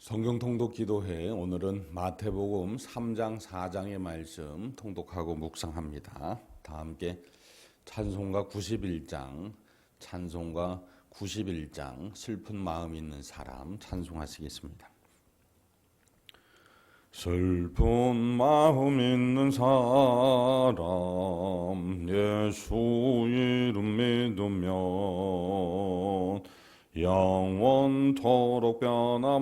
성경 통독 기도회 오늘은 마태복음 3장 4장의 말씀 통독하고 묵상합니다. 다 함께 찬송가 91장 찬송가 91장 슬픈 마음 있는 사람 찬송하시겠습니다. 슬픈 마음 있는 사람 예수 이름 믿으면 영원토록 변함없는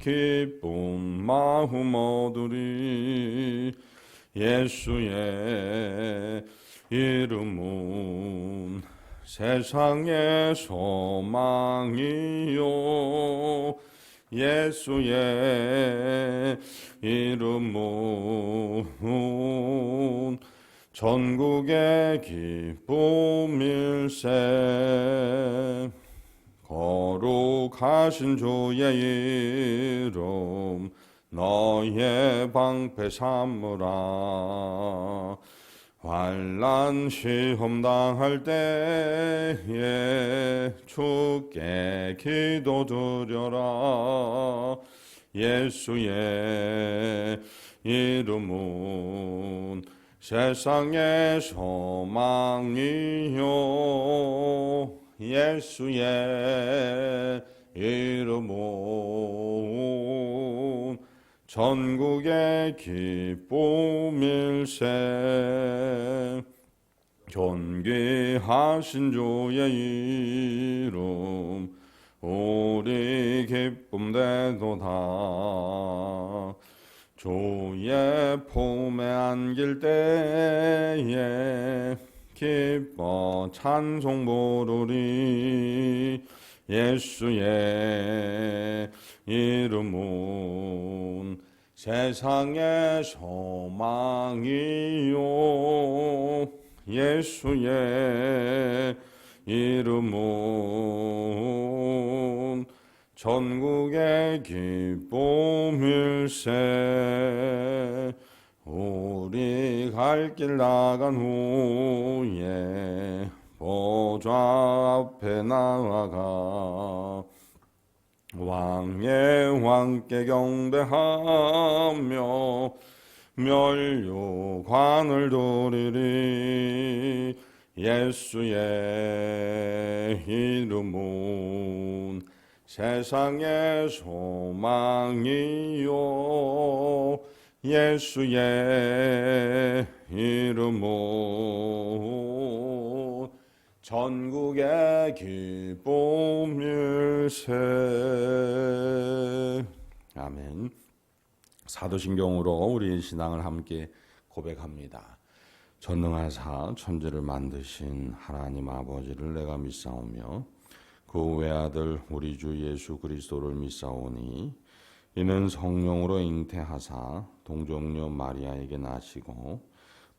기쁜 마음 얻으리 예수의 이름은 세상의 소망이요. 예수의 이름은 전국의 기쁨일세 거룩하신 주의 이름 너의 방패 삼으라. 환란 시험 당할 때에 주께 기도 드려라. 예수의 이름은 세상의 소망이요 예수의 이름은 전국의 기쁨일세 존귀하신 주의 이름 우리 기쁨 되도다. 주의 품에 안길 때에 기뻐 찬송 부르리 예수의 이름은 세상의 소망이요. 예수의 이름은 전국의 기쁨일세 우리 갈길 나간 후에 보좌 앞에 나아가 왕의 왕께 경배하며 멸류관을 드리리 예수의 이름은 세상의 소망이요. 예수의 이름은 전국의 기쁨 일세. 아멘. 사도신경으로 우리 신앙을 함께 고백합니다. 전능하사 천지를 만드신 하나님 아버지를 내가 믿사오며 그 외아들 우리 주 예수 그리스도를 믿사오니 이는 성령으로 잉태하사 동정녀 마리아에게 나시고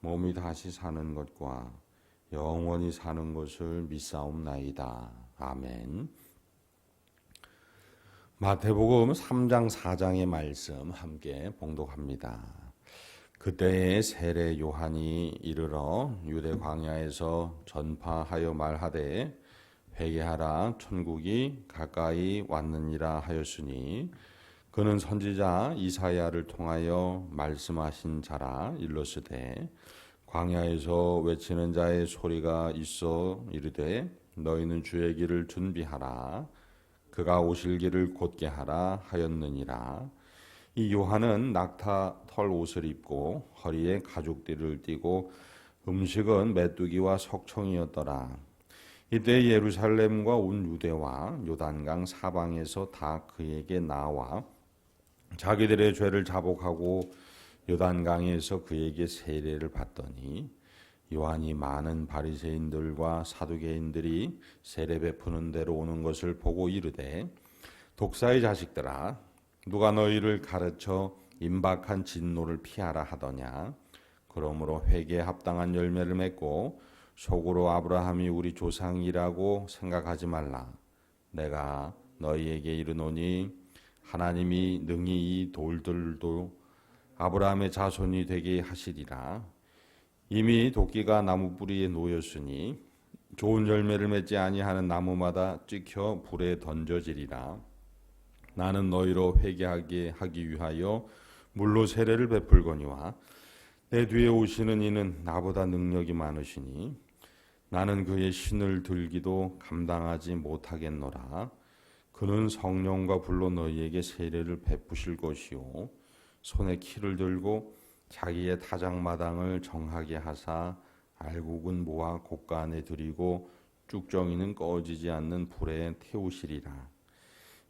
몸이 다시 사는 것과 영원히 사는 것을 믿사옵나이다. 아멘. 마태복음 3장 4장의 말씀 함께 봉독합니다. 그때에 세례 요한이 이르러 유대 광야에서 전파하여 말하되 회개하라 천국이 가까이 왔느니라 하였으니 그는 선지자 이사야를 통하여 말씀하신 자라 일렀으되 광야에서 외치는 자의 소리가 있어 이르되 너희는 주의 길을 준비하라. 그가 오실 길을 곧게 하라 하였느니라. 이 요한은 낙타 털 옷을 입고 허리에 가죽띠를 띠고 음식은 메뚜기와 석청이었더라. 이때 예루살렘과 온 유대와 요단강 사방에서 다 그에게 나와 자기들의 죄를 자복하고 요단강에서 그에게 세례를 받더니 요한이 많은 바리새인들과 사두개인들이 세례 베푸는 대로 오는 것을 보고 이르되 독사의 자식들아 누가 너희를 가르쳐 임박한 진노를 피하라 하더냐? 그러므로 회개에 합당한 열매를 맺고 속으로 아브라함이 우리 조상이라고 생각하지 말라. 내가 너희에게 이르노니 하나님이 능히 이 돌들도 아브라함의 자손이 되게 하시리라 이미 도끼가 나무 뿌리에 놓였으니 좋은 열매를 맺지 아니하는 나무마다 찍혀 불에 던져지리라. 나는 너희로 회개하게 하기 위하여 물로 세례를 베풀거니와 내 뒤에 오시는 이는 나보다 능력이 많으시니 나는 그의 신을 들기도 감당하지 못하겠노라. 그는 성령과 불로 너희에게 세례를 베푸실 것이요 손에 키를 들고 자기의 타작마당을 정하게 하사 알곡은 모아 곡간에 들이고 쭉정이는 꺼지지 않는 불에 태우시리라.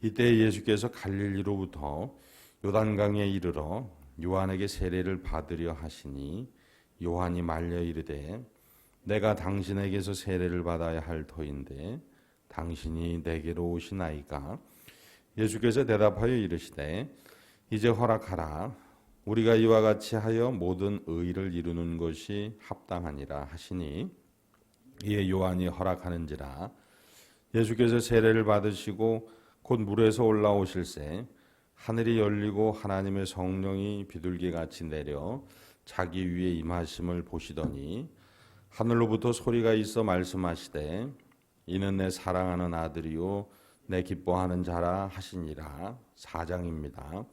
이때 예수께서 갈릴리로부터 요단강에 이르러 요한에게 세례를 받으려 하시니 요한이 말려 이르되 내가 당신에게서 세례를 받아야 할 터인데 당신이 내게로 오시나이까 예수께서 대답하여 이르시되 이제 허락하라. 우리가 이와 같이 하여 모든 의를 이루는 것이 합당하니라 하시니 이에 요한이 허락하는지라. 예수께서 세례를 받으시고 곧 물에서 올라오실새 하늘이 열리고 하나님의 성령이 비둘기 같이 내려 자기 위에 임하심을 보시더니 하늘로부터 소리가 있어 말씀하시되 이는 내 사랑하는 아들이요 내 기뻐하는 자라 하시니라. 사장입니다.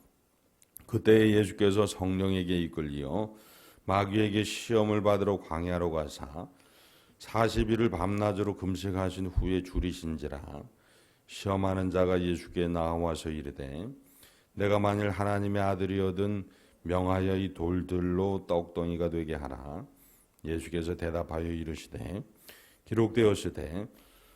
그때 예수께서 성령에게 이끌리어 마귀에게 시험을 받으러 광야로 가사 40일을 밤낮으로 금식하신 후에 줄이신지라. 시험하는 자가 예수께 나와서 이르되 내가 만일 하나님의 아들이거든 명하여 이 돌들로 떡덩이가 되게 하라. 예수께서 대답하여 이르시되 기록되었으되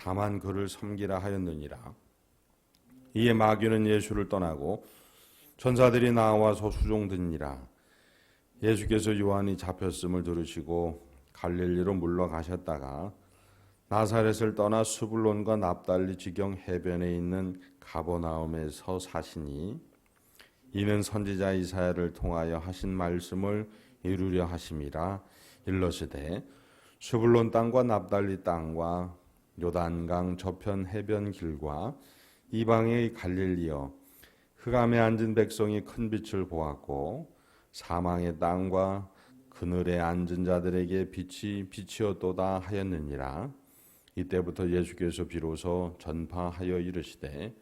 다만 그를 섬기라 하였느니라. 이에 마귀는 예수를 떠나고 천사들이 나와서 수종드니라. 예수께서 요한이 잡혔음을 들으시고 갈릴리로 물러가셨다가 나사렛을 떠나 수불론과 납달리 지경 해변에 있는 가버나움에서 사시니 이는 선지자 이사야를 통하여 하신 말씀을 이루려 하심이라 일러시되 수불론 땅과 납달리 땅과 요단강 저편 해변 길과 이방의 갈릴리여 흑암에 앉은 백성이 큰 빛을 보았고 사망의 땅과 그늘에 앉은 자들에게 빛이 빛이었도다 하였느니라. 이때부터 예수께서 비로소 전파하여 이르시되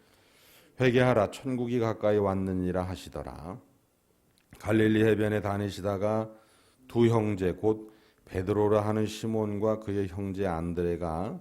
회개하라 천국이 가까이 왔느니라 하시더라. 갈릴리 해변에 다니시다가 두 형제 곧 베드로라 하는 시몬과 그의 형제 안드레가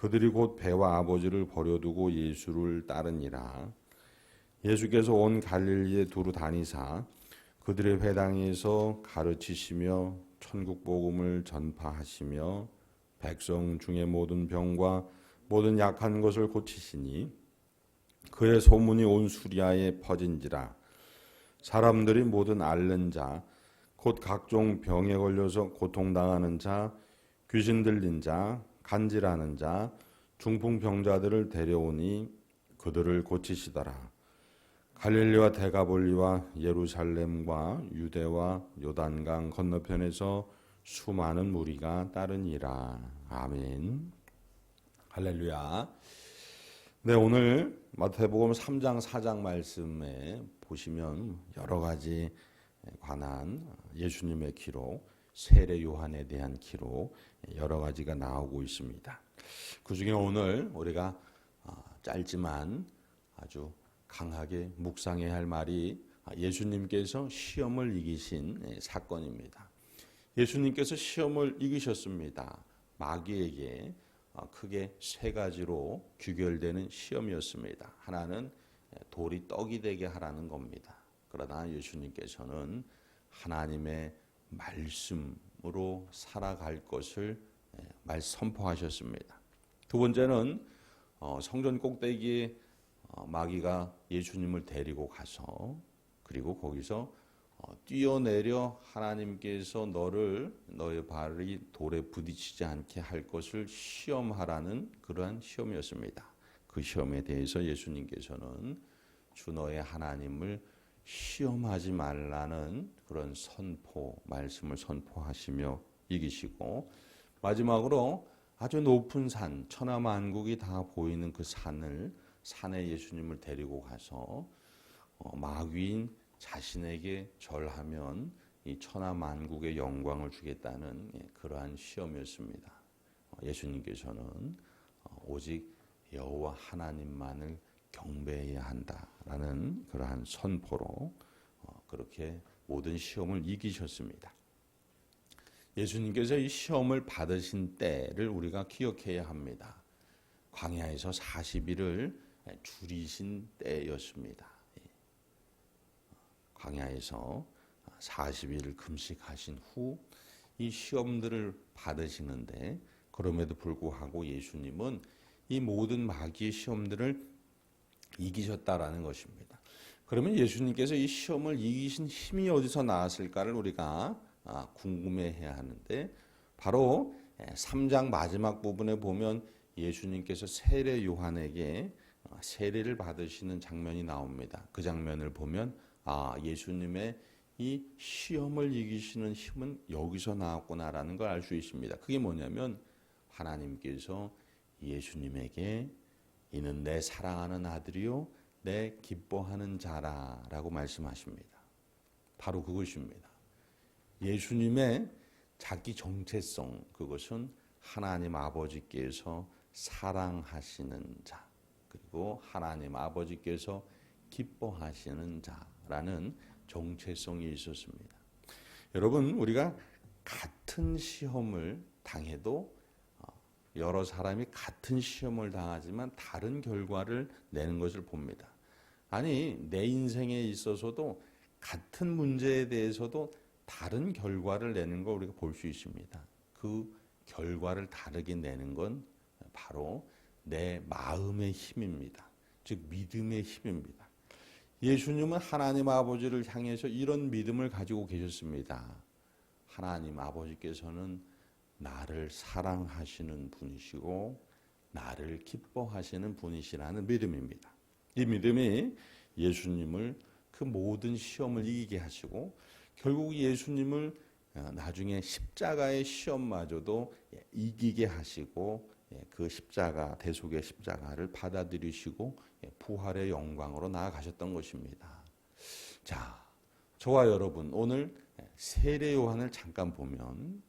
그들이 곧 배와 아버지를 버려두고 예수를 따르니라. 예수께서 온 갈릴리에 두루 다니사 그들의 회당에서 가르치시며 천국 복음을 전파하시며 백성 중의 모든 병과 모든 약한 것을 고치시니 그의 소문이 온 수리아에 퍼진지라 사람들이 모든 앓는 자, 곧 각종 병에 걸려서 고통당하는 자, 귀신 들린 자, 간질하는 자, 중풍 병자들을 데려오니 그들을 고치시더라. 갈릴리와 대가볼리와 예루살렘과 유대와 요단강 건너편에서 수많은 무리가 따르니라. 아멘. 할렐루야. 네, 오늘 마태복음 3장 4장 말씀에 보시면 여러 가지 관한 예수님의 기록, 세례 요한에 대한 기록 여러 가지가 나오고 있습니다. 그 중에 오늘 우리가 짧지만 아주 강하게 묵상해야 할 말이 예수님께서 시험을 이기신 사건입니다. 예수님께서 시험을 이기셨습니다. 마귀에게 크게 세 가지로 규결되는 시험이었습니다. 하나는 돌이 떡이 되게 하라는 겁니다. 그러나 예수님께서는 하나님의 말씀으로 살아갈 것을 말 선포하셨습니다. 두 번째는 성전 꼭대기에 마귀가 예수님을 데리고 가서 그리고 거기서 뛰어내려 하나님께서 너를 너의 발이 돌에 부딪히지 않게 할 것을 시험하라는 그러한 시험이었습니다. 그 시험에 대해서 예수님께서는 주 너의 하나님을 시험하지 말라는 그런 선포 말씀을 선포하시며 이기시고 마지막으로 아주 높은 산 천하만국이 다 보이는 그 산을 산에 예수님을 데리고 가서 어, 마귀인 자신에게 절하면 이 천하만국의 영광을 주겠다는 예, 그러한 시험이었습니다. 어, 예수님께서는 어, 오직 여호와 하나님만을 경배해야 한다라는 그러한 선포로 그렇게 모든 시험을 이기셨습니다. 예수님께서 이 시험을 받으신 때를 우리가 기억해야 합니다. 광야에서 40일을 줄이신 때였습니다. 광야에서 40일을 금식하신 후 이 시험들을 받으시는데 그럼에도 불구하고 예수님은 이 모든 마귀의 시험들을 이기셨다라는 것입니다. 그러면 예수님께서 이 시험을 이기신 힘이 어디서 나왔을까를 우리가 아, 궁금해해야 하는데 바로 3장 마지막 부분에 보면 예수님께서 세례 요한에게 어, 세례를 받으시는 장면이 나옵니다. 그 장면을 보면 아 예수님의 이 시험을 이기시는 힘은 여기서 나왔구나라는 걸 알 수 있습니다. 그게 뭐냐면 하나님께서 예수님에게 이는 내 사랑하는 아들이요 내 기뻐하는 자라라고 말씀하십니다. 바로 그것입니다. 예수님의 자기 정체성 그것은 하나님 아버지께서 사랑하시는 자 그리고 하나님 아버지께서 기뻐하시는 자라는 정체성이 있었습니다. 여러분 우리가 같은 시험을 당해도 어, 여러 사람이 같은 시험을 당하지만 다른 결과를 내는 것을 봅니다. 아니 내 인생에 있어서도 같은 문제에 대해서도 다른 결과를 내는 걸 우리가 볼 수 있습니다. 그 결과를 다르게 내는 건 바로 내 마음의 힘입니다. 즉 믿음의 힘입니다. 예수님은 하나님 아버지를 향해서 이런 믿음을 가지고 계셨습니다. 하나님 아버지께서는 나를 사랑하시는 분이시고 나를 기뻐하시는 분이시라는 믿음입니다. 이 믿음이 예수님을 그 모든 시험을 이기게 하시고 결국 예수님을 어, 나중에 십자가의 시험마저도 이기게 하시고 예, 그 십자가 대속의 십자가를 받아들이시고 예, 부활의 영광으로 나아가셨던 것입니다. 자, 저와 여러분 오늘 세례 요한을 잠깐 보면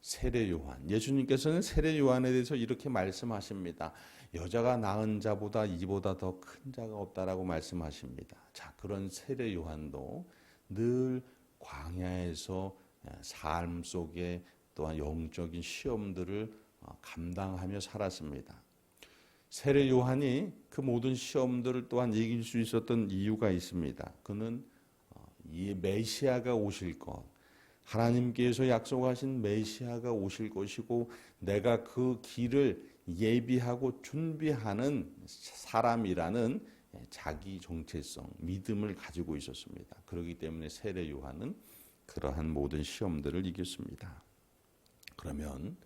세례 요한 예수님께서는 세례 요한에 대해서 이렇게 말씀하십니다. 여자가 낳은 자보다 이보다 더 큰 자가 없다라고 말씀하십니다. 자, 그런 세례 요한도 늘 광야에서 삶 속에 또한 영적인 시험들을 어, 감당하며 살았습니다. 세례 요한이 그 모든 시험들을 또한 이길 수 있었던 이유가 있습니다. 그는 어, 이 메시아가 오실 것, 하나님께서 약속하신 메시아가 오실 것이고 내가 그 길을 예비하고 준비하는 사람이라는 예, 자기 정체성, 믿음을 가지고 있었습니다. 그렇기 때문에 세례 요한은 그러한 모든 시험들을 이겼습니다. 그러면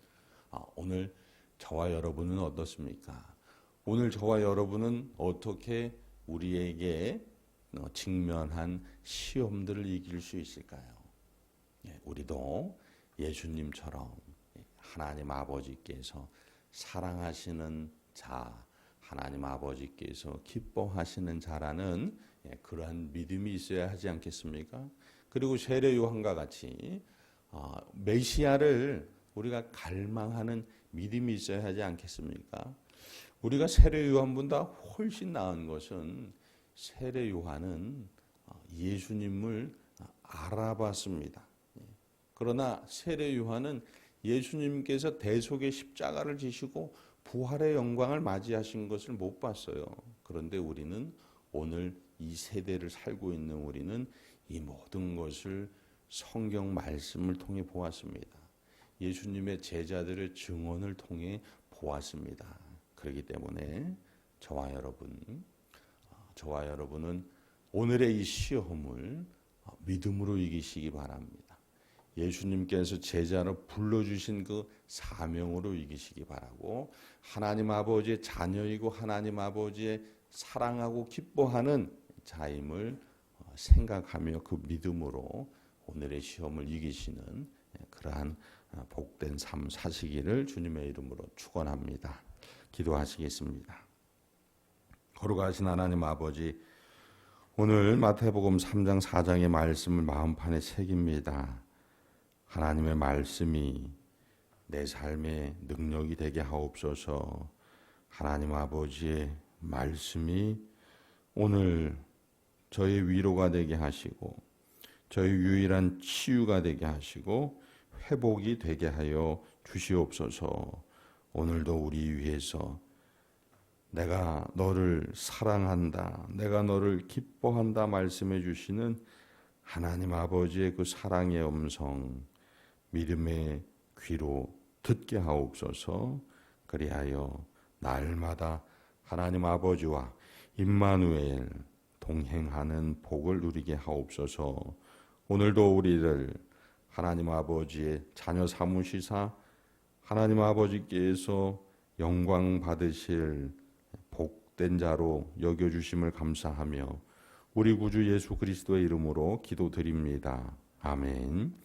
아, 오늘 저와 여러분은 어떻습니까? 오늘 저와 여러분은 어떻게 우리에게 어, 직면한 시험들을 이길 수 있을까요? 예, 우리도 예수님처럼 하나님 아버지께서 사랑하시는 자, 하나님 아버지께서 기뻐하시는 자라는 예, 그러한 믿음이 있어야 하지 않겠습니까? 그리고 세례 요한과 같이 어, 메시아를 우리가 갈망하는 믿음이 있어야 하지 않겠습니까? 우리가 세례 요한보다 훨씬 나은 것은 세례 요한은 어, 예수님을 알아봤습니다. 예. 그러나 세례 요한은 예수님께서 대속의 십자가를 지시고 부활의 영광을 맞이하신 것을 못 봤어요. 그런데 우리는 오늘 이 세대를 살고 있는 우리는 이 모든 것을 성경 말씀을 통해 보았습니다. 예수님의 제자들의 증언을 통해 보았습니다. 그렇기 때문에 저와 여러분, 저와 여러분은 오늘의 이 시험을 믿음으로 이기시기 바랍니다. 예수님께서 제자로 불러주신 그 사명으로 이기시기 바라고 하나님 아버지의 자녀이고 하나님 아버지의 사랑하고 기뻐하는 자임을 생각하며 그 믿음으로 오늘의 시험을 이기시는 그러한 복된 삶 사시기를 주님의 이름으로 축원합니다. 기도하시겠습니다. 거룩하신 하나님 아버지 오늘 마태복음 3장 4장의 말씀을 마음판에 새깁니다. 하나님의 말씀이 내 삶의 능력이 되게 하옵소서. 하나님 아버지의 말씀이 오늘 저의 위로가 되게 하시고 저의 유일한 치유가 되게 하시고 회복이 되게 하여 주시옵소서. 오늘도 우리 위해서 내가 너를 사랑한다. 내가 너를 기뻐한다 말씀해 주시는 하나님 아버지의 그 사랑의 음성 믿음의 귀로 듣게 하옵소서. 그리하여 날마다 하나님 아버지와 임마누엘 동행하는 복을 누리게 하옵소서. 오늘도 우리를 하나님 아버지의 자녀 삼으시사 하나님 아버지께서 영광 받으실 복된 자로 여겨 주심을 감사하며 우리 구주 예수 그리스도의 이름으로 기도드립니다. 아멘.